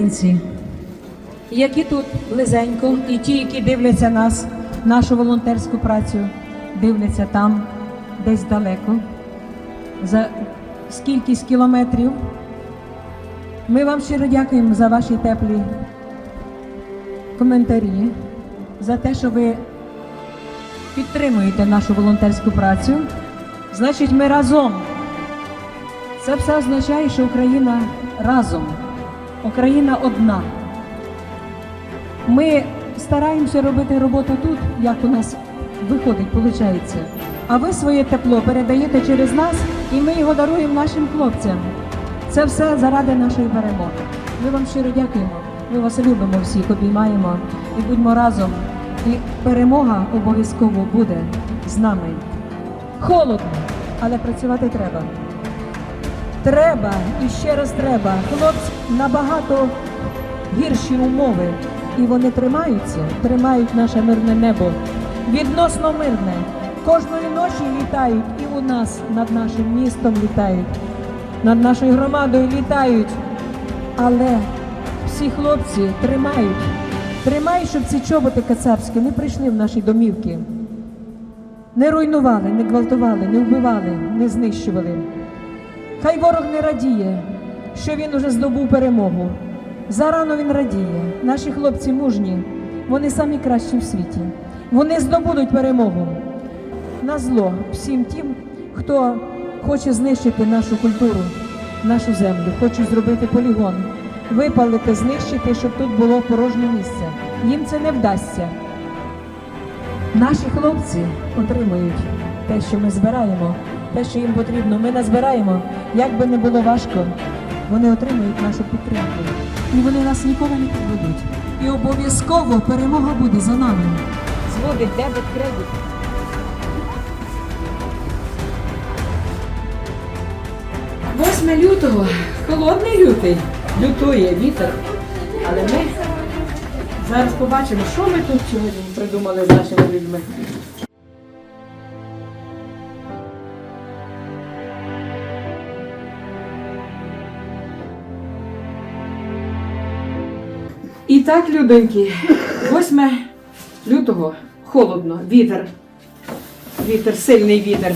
українці, які тут близенько, і ті, які дивляться нас, нашу волонтерську працю, дивляться там, десь далеко, за скількись кілометрів. Ми вам щиро дякуємо за ваші теплі коментарі, за те, що ви підтримуєте нашу волонтерську працю. Значить, ми разом. Це все означає, що Україна разом, Україна одна. Ми стараємося робити роботу тут, як у нас виходить, виходить. А ви своє тепло передаєте через нас, і ми його даруємо нашим хлопцям. Це все заради нашої перемоги. Ми вам щиро дякуємо. Ми вас любимо всіх, обіймаємо і будьмо разом. І перемога обов'язково буде з нами. Холодно, але працювати треба. Треба і ще раз треба. Хлопці набагато гірші умови. І вони тримаються, тримають наше мирне небо. Відносно мирне. Кожної ночі літають і у нас над нашим містом літають, над нашою громадою літають. Але всі хлопці тримають, тримають, щоб ці чоботи кацапські не прийшли в наші домівки. Не руйнували, не гвалтували, не вбивали, не знищували. Хай ворог не радіє, що він уже здобув перемогу. Зарано він радіє. Наші хлопці мужні, вони самі кращі в світі. Вони здобудуть перемогу. На зло всім тим, хто хоче знищити нашу культуру, нашу землю, хоче зробити полігон, випалити, знищити, щоб тут було порожнє місце. Їм це не вдасться. Наші хлопці отримують те, що ми збираємо, те, що їм потрібно. Ми назбираємо, як би не було важко, вони отримують нашу підтримку. І вони нас ніколи не підведуть. І обов'язково перемога буде за нами. Зводить дебет кредит. Восьме лютого. Холодний лютий. Лютує вітер. Але ми зараз побачимо, що ми тут сьогодні придумали з нашими людьми. І так, людоньки, 8 лютого холодно, вітер. Вітер, сильний вітер.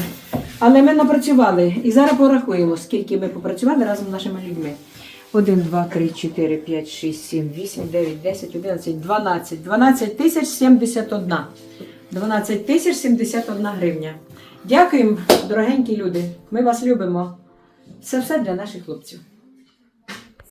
Але ми напрацювали. І зараз порахуємо, скільки ми попрацювали разом з нашими людьми. 1, 2, 3, 4, 5, 6, 7, 8, 9, 10, 11, 12. 12 тисяч 71. 12 тисяч 71 гривня. Дякуємо, дорогенькі люди. Ми вас любимо. Це все для наших хлопців.